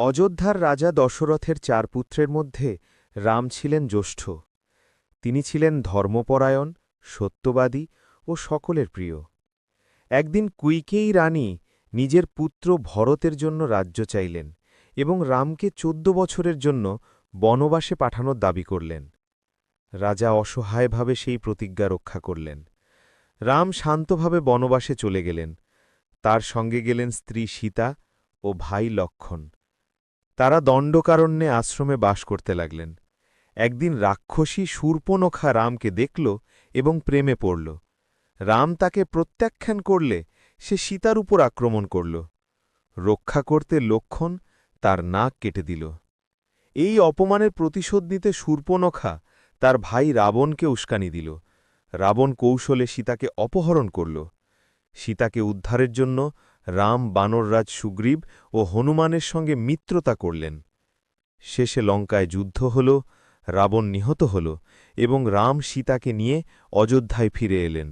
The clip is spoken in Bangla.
অযোধ্যার রাজা দশরথের চার পুত্রের মধ্যে রাম ছিলেন জ্যেষ্ঠ। তিনি ছিলেন ধর্মপরায়ণ, সত্যবাদী ও সকলের প্রিয়। একদিন কুইকেই রানী নিজের পুত্র ভরতের জন্য রাজ্য চাইলেন এবং রামকে চোদ্দ বছরের জন্য বনবাসে পাঠানোর দাবি করলেন। রাজা অসহায়ভাবে সেই প্রতিজ্ঞা রক্ষা করলেন। রাম শান্তভাবে বনবাসে চলে গেলেন। তার সঙ্গে গেলেন স্ত্রী সীতা ও ভাই লক্ষণ। তারা দণ্ডকারণ্যে আশ্রমে বাস করতে লাগলেন। একদিন রাক্ষসী শূর্পনখা রামকে দেখল এবং প্রেমে পড়ল। রাম তাকে প্রত্যাখ্যান করলে সে সীতার উপর আক্রমণ করল। রক্ষা করতে লক্ষণ তার নাক কেটে দিল। এই অপমানের প্রতিশোধ নিতে শূর্পনখা তার ভাই রাবণকে উস্কানি দিল। রাবণ কৌশলে সীতাকে অপহরণ করল। সীতাকে উদ্ধারের জন্য রাম বানররাজ সুগ্রীব ও হনুমানের সঙ্গে মিত্রতা করলেন। শেষে লঙ্কায় যুদ্ধ হল, রাবণ নিহত হল এবং রাম সীতাকে নিয়ে অযোধ্যায় ফিরে এলেন।